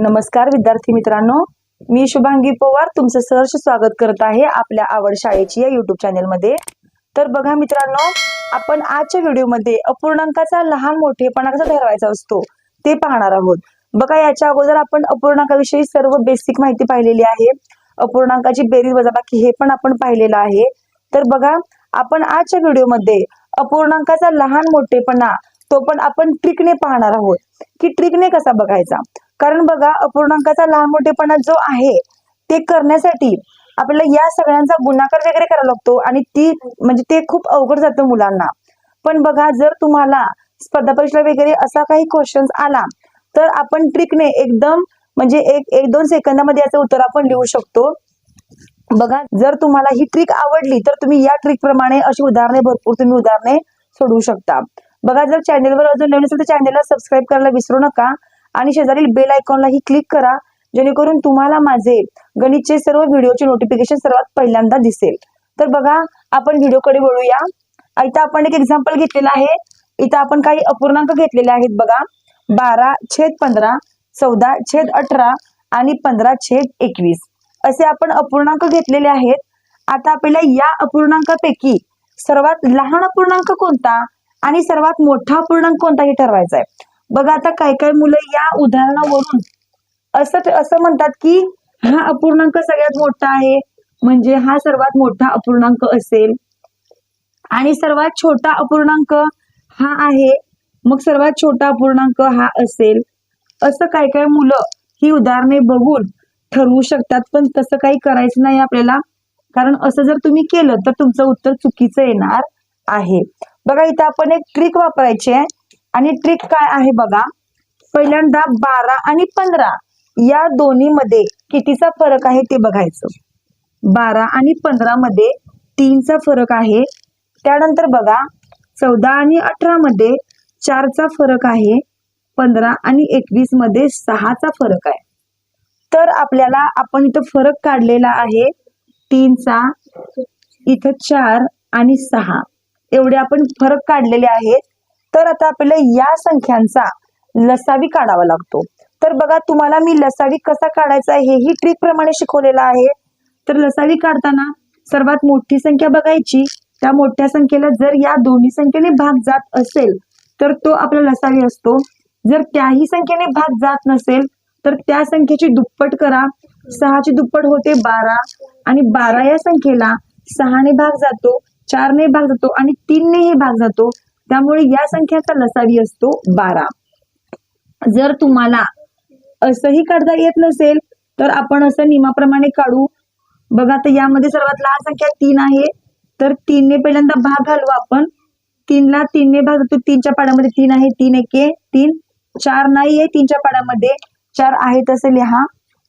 नमस्कार विद्यार्थी मित्रांनो. मी शुभांगी पवार तुमचं सहर्ष स्वागत करत आहे आपल्या आवड शाळेची या युट्यूब चॅनेलमध्ये तर बघा मित्रांनो आपण आजच्या व्हिडिओमध्ये अपूर्णांकाचा लहान मोठेपणा कसा ठरवायचा असतो ते पाहणार आहोत. बघा याच्या अगोदर आपण अपूर्णांकाविषयी सर्व बेसिक माहिती पाहिलेली आहे. अपूर्णांकाची बेरीज वजाबाकी हे पण आपण पाहिलेलं आहे. तर बघा आपण आजच्या व्हिडिओमध्ये अपूर्णांकाचा लहान मोठेपणा तो पण आपण ट्रिकने पाहणार आहोत. की ट्रिकने कसा बघायचा? कारण बघा अपूर्णांकाचा लहान मोठेपणा जो आहे ते करण्यासाठी आपल्याला या सगळ्यांचा गुणाकार वगैरे करावा लागतो आणि ती म्हणजे ते खूप अवघड जातं मुलांना. पण बघा जर तुम्हाला स्पर्धा परीक्षा वगैरे असा काही क्वेश्चन्स आला तर आपण ट्रिकने एकदम म्हणजे एक एक दोन सेकंदामध्ये याचं उत्तर आपण लिहू शकतो. बघा जर तुम्हाला ही ट्रिक आवडली तर तुम्ही या ट्रिक प्रमाणे अशी उदाहरणे भरपूर तुम्ही उदाहरणे सोडवू शकता. बघा जर चॅनेलवर अजून नवीन असेल तर चॅनेलला सबस्क्राईब करायला विसरू नका. आणि शेजारील बेल आयकॉनलाही क्लिक करा जेणेकरून तुम्हाला माझे गणितचे सर्व व्हिडिओचे नोटिफिकेशन सर्वात पहिल्यांदा दिसेल. तर बघा आपण व्हिडिओकडे वळूया. इथं आपण एक एक्झाम्पल घेतलेलं आहे. इथं आपण काही अपूर्णांक घेतलेले आहेत बघा. बारा छेद पंधरा चौदा छेद अठरा आणि पंधरा छेद एकवीस. असे आपण अपूर्णांक घेतलेले आहेत. आता आपल्याला या अपूर्णांकापैकी सर्वात लहान अपूर्णांक कोणता आणि सर्वात मोठा अपूर्णांक कोणता हे ठरवायचा आहे बघा आता काय काय मुलं या उदाहरणावरून. असं असं म्हणतात की हा अपूर्णांक सगळ्यात मोठा आहे. म्हणजे हा सर्वात मोठा अपूर्णांक असेल. आणि सर्वात छोटा अपूर्णांक हा आहे. मग सर्वात छोटा अपूर्णांक हा असेल. असं काय काय मुलं ही उदाहरणे बघून ठरवू शकतात. पण तसं काही करायचं नाही आपल्याला. कारण असं जर तुम्ही केलं तर तुमचं उत्तर चुकीचं येणार आहे. बघा इथं आपण एक ट्रिक वापरायची आहे. आणि ट्रिक काय आहे बघा? पहिल्यांदा बारा आणि पंधरा या दोन्ही मध्ये कितीचा फरक आहे ते बघायचं. बारा आणि पंधरा मध्ये तीनचा फरक आहे. त्यानंतर बघा चौदा आणि अठरा मध्ये चारचा फरक आहे. पंधरा आणि एकवीसमध्ये सहाचा फरक आहे. तर आपल्याला आपण इथं फरक काढलेला आहे. तीनचा इथं चार आणि सहा. एवढे आपण फरक काढलेले आहेत. तर आता आपल्याला या संख्यांचा लसावी काढावा लागतो. तर बघा तुम्हाला मी लसावी कसा काढायचा आहे हेही ट्रिक प्रमाणे शिकवलेलं आहे. तर लसावी काढताना सर्वात मोठी संख्या बघायची. त्या मोठ्या संख्येला जर या दोन्ही संख्येने भाग जात असेल तर तो आपला लसावी असतो. जर त्याही संख्येने भाग जात नसेल तर त्या संख्येची दुप्पट करा. सहाची दुप्पट होते बारा आणि बारा या संख्येला सहाने भाग जातो चारने भाग जातो आणि तीनने हे भाग जातो. त्यामुळे या संख्याचा लसावी असतो बारा. जर तुम्हाला असंही काढता येत नसेल तर आपण असं नियमाप्रमाणे काढू. बघा तर यामध्ये सर्वात लहान संख्या तीन आहे. तर तीनने पहिल्यांदा भाग घालू आपण. तीनला तीनने भाग जातो तीनच्या पाड्यामध्ये तीन आहे. तीन एके तीन. चार नाही आहे तीनच्या पाड्यामध्ये चार आहे तसे लिहा.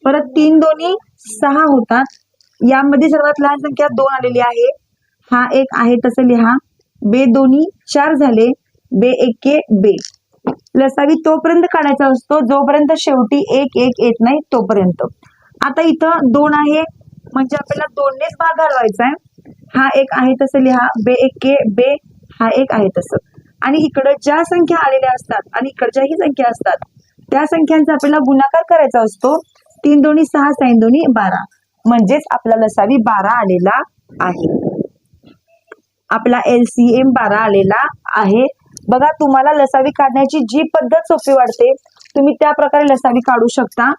परत तीन दोन्ही सहा होतात. यामध्ये सर्वात लहान संख्या दोन आलेली आहे. हा एक आहे तसं लिहा. बे दोन्ही चार झाले बे एके बे. लसावी तोपर्यंत काढायचा असतो जोपर्यंत शेवटी एक एक येत नाही तोपर्यंत. आता इथं दोन आहे म्हणजे आपल्याला दोननेच भाग घालवायचा आहे. हा एक आहे तसं लिहा बे एके बे हा एक आहे तसं. आणि इकडं ज्या संख्या आलेल्या असतात आणि इकडच्याही संख्या असतात त्या संख्यांचा आपल्याला गुणाकार करायचा असतो. तीन दोन्ही सहा साईन दोन्ही बारा. म्हणजेच आपला लसावी बारा आलेला आहे. आपला एल सी एम बारा आलेला आहे. बघा तुम्हाला लसावी काढण्याची जी पद्धत सोपी वाटते तुम्ही त्या प्रकारे लसावी काढू शकता.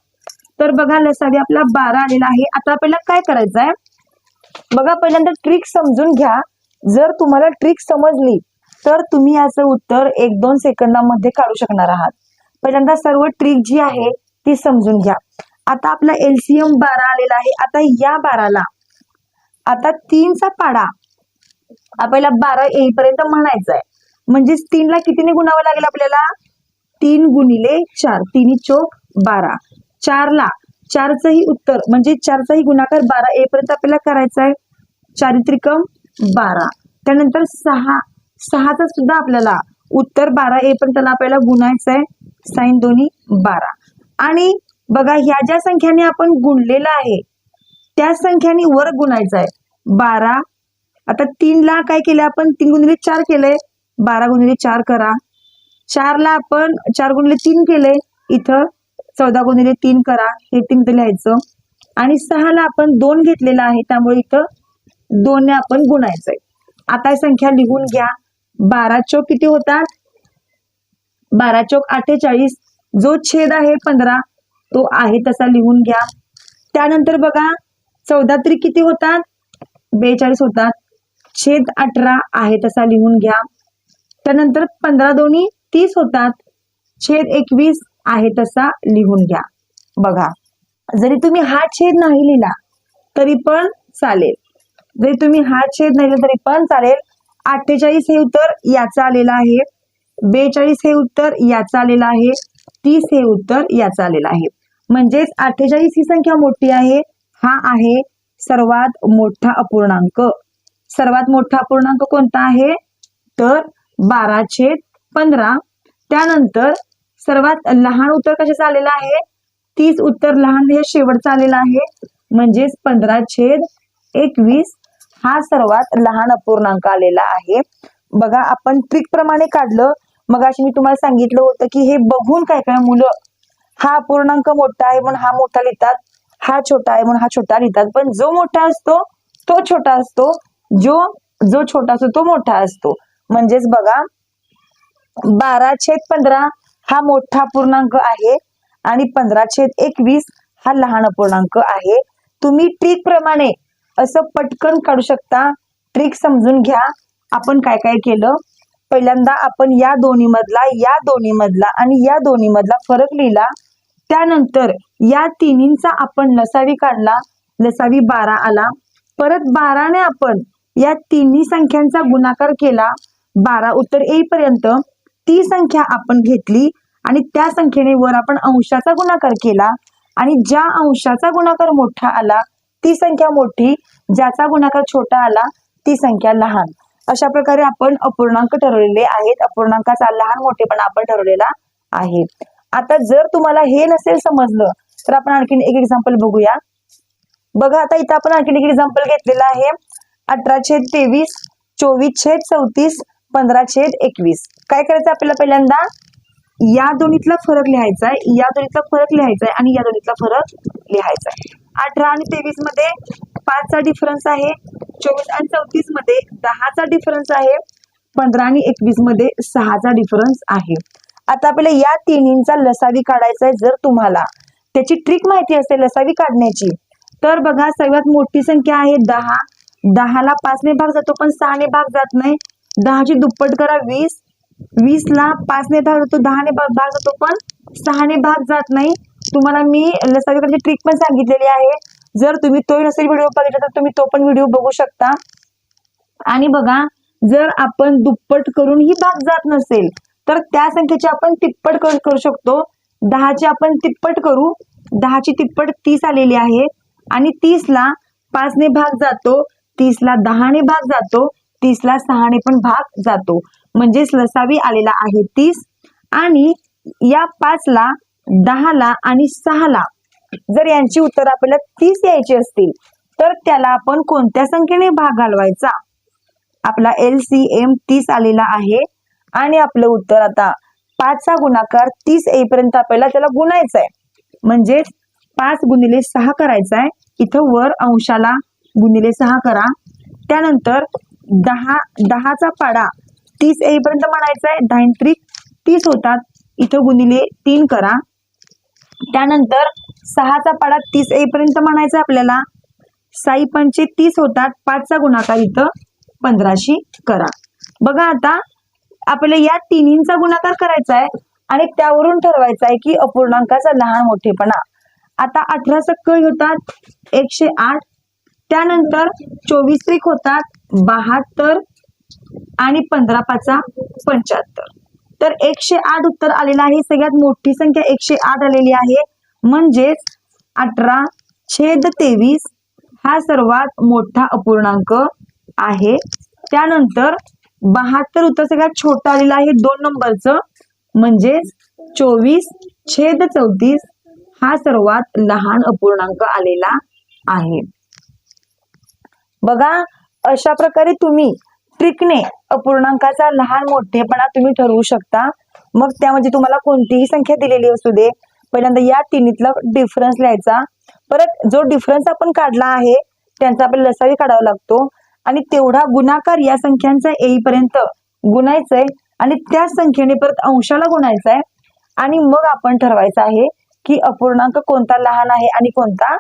तर बघा लसावी आपला बारा आलेला आहे. आता आपल्याला काय करायचं आहे बघा पहिल्यांदा ट्रिक समजून घ्या. जर तुम्हाला ट्रिक समजली तर तुम्ही याचं उत्तर एक दोन सेकंदामध्ये काढू शकणार आहात. पहिल्यांदा सर्व ट्रिक जी आहे ती समजून घ्या. आता आपला एलसीएम बारा आलेला आहे. आता या बाराला आता तीनचा पाडा. आपल्याला बारा येईपर्यंत म्हणायचं आहे म्हणजेच तीनला कितीने गुणावं लागेल आपल्याला? तीन गुणिले चार. तिन्ही चोक बारा. चारला चारचंही उत्तर म्हणजे चारचाही गुणाकार बारा येईपर्यंत आपल्याला करायचा आहे चारित्रिकम बारा. त्यानंतर सहा. सहाचा सुद्धा आपल्याला उत्तर बारा येईपर्यंत त्याला आपल्याला गुणायचं आहे साईन दोन्ही बारा. आणि बघा ह्या ज्या संख्याने आपण गुणलेलं आहे त्या संख्याने वर गुणायचं आहे बारा आता तीनला काय केलं आपण? तीन गुणिले चार केलंय. बारा गुणिले चार करा. चारला आपण चार गुणिले तीन केले इथं चौदा गुणिले तीन करा. हे तीन लिहायचं. आणि सहाला आपण दोन घेतलेला आहे. त्यामुळे इथं दोनने आपण गुणायचंय. आता संख्या लिहून घ्या. बारा चौक किती होतात बारा चौक अठ्ठेचाळीस. जो छेद आहे पंधरा तो आहे तसा लिहून घ्या. त्यानंतर बघा चौदा तरी किती होतात बेचाळीस होतात छेद अठरा आहे तसा लिहून घ्या. त्यानंतर पंधरा दोन्ही तीस होतात. छेद एकवीस आहे तसा लिहून घ्या. बघा जरी तुम्ही हा छेद नाही लिहिला तरी पण चालेल. जरी तुम्ही हा छेद नाही लिहिला तरी पण चालेल. अठ्ठेचाळीस हे उत्तर याचं आलेलं आहे. बेचाळीस हे उत्तर याचं आलेलं आहे. तीस हे उत्तर याचं आलेलं आहे. म्हणजेच अठ्ठेचाळीस ही संख्या मोठी आहे. हा आहे सर्वात मोठा अपूर्णांक. सर्वात मोठा अपूर्णांक कोणता आहे? तर बारा छेद पंधरा. त्यानंतर सर्वात लहान उत्तर कशाचं आलेलं आहे? तीस उत्तर लहान हे शेवटचं आलेलं आहे. म्हणजेच पंधरा छेद एकवीस हा सर्वात लहान अपूर्णांक आलेला आहे. बघा आपण ट्रिक प्रमाणे काढलं. मग अशी मी तुम्हाला सांगितलं होतं की हे बघून काय काय मुलं हा अपूर्णांक मोठा आहे म्हणून हा मोठा लिहितात हा छोटा आहे म्हणून हा छोटा लिहितात. पण जो मोठा असतो तो छोटा असतो. जो जो छोटा असतो तो मोठा असतो. म्हणजेच बघा बारा छेद पंधरा हा मोठा पूर्णांक आहे आणि पंधरा छेद एकवीस हा लहान पूर्णांक आहे. तुम्ही ट्रिक प्रमाणे असं पटकन काढू शकता. ट्रिक समजून घ्या. आपण काय काय केलं? पहिल्यांदा आपण या दोन्ही मधला या दोन्ही मधला आणि या दोन्ही मधला फरक लिहिला. त्यानंतर या तिन्हींचा आपण लसावी काढला. लसावी बारा आला. परत बाराने आपण या तिन्ही संख्यांचा गुणाकार केला बारा उत्तर येईपर्यंत ती संख्या आपण घेतली आणि त्या संख्येने वर आपण अंशाचा गुणाकार केला आणि ज्या अंशाचा गुणाकार मोठा आला ती संख्या मोठी ज्याचा गुणाकार छोटा आला ती संख्या लहान. अशा प्रकारे आपण अपूर्णांक ठरवलेले आहेत. अपूर्णांकाचा लहान मोठेपणा आपण ठरवलेला आहे. आता जर तुम्हाला हे नसेल समजलं तर आपण आणखीन एक एक्झाम्पल बघूया. बघा आता इथं आपण आणखीन एक एक्झाम्पल घेतलेलं आहे. अठरा छेद तेवीस चोवीस छेद चौतीस पंधरा छेद एकवीस. काय करायचं आपल्याला पहिल्यांदा? या दोन्हीतला फरक लिहायचा आहे. या दोन्हीतला फरक लिहायचा आहे आणि या दोन्हीतला फरक लिहायचा आहे. अठरा आणि तेवीसमध्ये पाचचा डिफरन्स आहे. चोवीस आणि चौतीसमध्ये दहाचा डिफरन्स आहे. पंधरा आणि एकवीसमध्ये सहाचा डिफरन्स आहे. आता आपल्याला या तिन्हींचा लसावी काढायचा आहे जर तुम्हाला. त्याची ट्रिक माहिती असेल लसावी काढण्याची. तर बघा सगळ्यात मोठी संख्या आहे दहा. दहाला पाचने भाग जातो पण सहाने भाग जात नाही. दहाची दुप्पट करा वीस. वीसला पाचने भाग जातो दहाने भाग भाग जातो पण सहाने भाग जात नाही. तुम्हाला मी लसावी ट्रिक पण सांगितलेली आहे. जर तुम्ही तो नसेल व्हिडिओ बघितला तर तुम्ही तो पण व्हिडिओ बघू शकता. आणि बघा जर आपण दुप्पट करून ही भाग जात नसेल तर त्या संख्येची आपण तिप्पट करू शकतो. दहाची आपण तिप्पट करू. दहाची तिप्पट तीस आलेली आहे. आणि तीसला पाचने भाग जातो. तीसला दहाने भाग जातो तीसला सहाने पण भाग जातो. म्हणजेच लसावी आलेला आहे तीस. आणि या पाचला दहाला आणि सहाला जर यांची उत्तर आपल्याला तीस यायची असतील तर त्याला आपण कोणत्या संख्येने भाग घालवायचा? आपला एल सी एम तीस आलेला आहे. आणि आपलं उत्तर आता पाचचा गुणाकार तीस येईपर्यंत आपल्याला त्याला गुणायचा आहे म्हणजेच पाच गुणिले सहा करायचा आहे इथं वर अंशाला गुणिले सहा करा. त्यानंतर दहा दहाचा पाडा. तीस एपर्यंत म्हणायचा आहे दहा त्रिक तीस होतात. इथं गुणिले तीन करा. त्यानंतर सहाचा पाडा तीस एईपर्यंत म्हणायचा आहे आपल्याला. साई पंचे तीस होतात. पाचचा गुणाकार इथं पंधराशी करा. बघा आता आपल्याला या तिन्हींचा गुणाकार करायचा आहे आणि त्यावरून ठरवायचं आहे की अपूर्णांकाचा लहान मोठेपणा. आता अठरा सक्क होतात. एकशे आठ त्यानंतर चोवीस त्रिक होतात बहात्तर आणि पंधरा पाचा पंच्याहत्तर. तर एकशे आठ उत्तर आलेलं आहे. सगळ्यात मोठी संख्या एकशे आठ आलेली आहे. म्हणजेच अठरा छेद तेवीस हा सर्वात मोठा अपूर्णांक आहे. त्यानंतर बहात्तर उत्तर सगळ्यात छोटा आलेला आहे. दोन नंबरचं म्हणजेच चोवीस छेद चौतीस हा सर्वात लहान अपूर्णांक आलेला आहे. बघा अशा प्रकारे तुम्ही ट्रिकने अपूर्णांकाचा लहान मोठेपणा तुम्ही ठरवू शकता. मग त्यामध्ये तुम्हाला कोणतीही संख्या दिलेली असू दे. पहिल्यांदा या तिन्हीतला डिफरन्स लिहायचा. परत जो डिफरन्स आपण काढला आहे त्यांचा आपल्याला लसावी काढावा लागतो. आणि तेवढा गुणाकार या संख्यांचा येईपर्यंत गुणायचंय आणि त्या संख्येने परत अंशाला गुणायचा आहे आणि मग आपण ठरवायचं आहे की अपूर्णांक कोणता लहान आहे आणि कोणता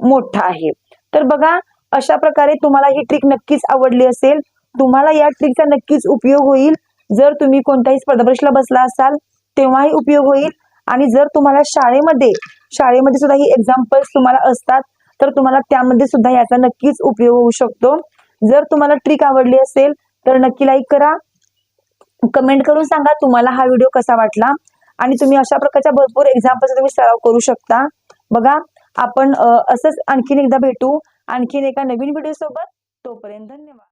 मोठा आहे. तर बघा अशा प्रकारे तुम्हाला ही ट्रिक नक्कीच आवडली असेल. तुम्हाला या ट्रिकचा नक्कीच उपयोग होईल. जर तुम्ही कोणत्याही स्पर्धा परीक्षेला बसला असाल तेव्हाही उपयोग होईल. आणि जर तुम्हाला शाळेमध्ये शाळेमध्ये सुद्धा ही एक्झाम्पल्स तुम्हाला असतात तर तुम्हाला त्यामध्ये सुद्धा याचा नक्कीच उपयोग होऊ शकतो. जर तुम्हाला ट्रिक आवडली असेल तर नक्की लाईक करा. कमेंट करून सांगा तुम्हाला हा व्हिडिओ कसा वाटला. आणि तुम्ही अशा प्रकारच्या भरपूर एक्झाम्पल्स तुम्ही सराव करू शकता. बघा आपण असंच आणखीन एकदा भेटू. आणखीन एका नवीन व्हिडिओ सोबत तोपर्यंत धन्यवाद.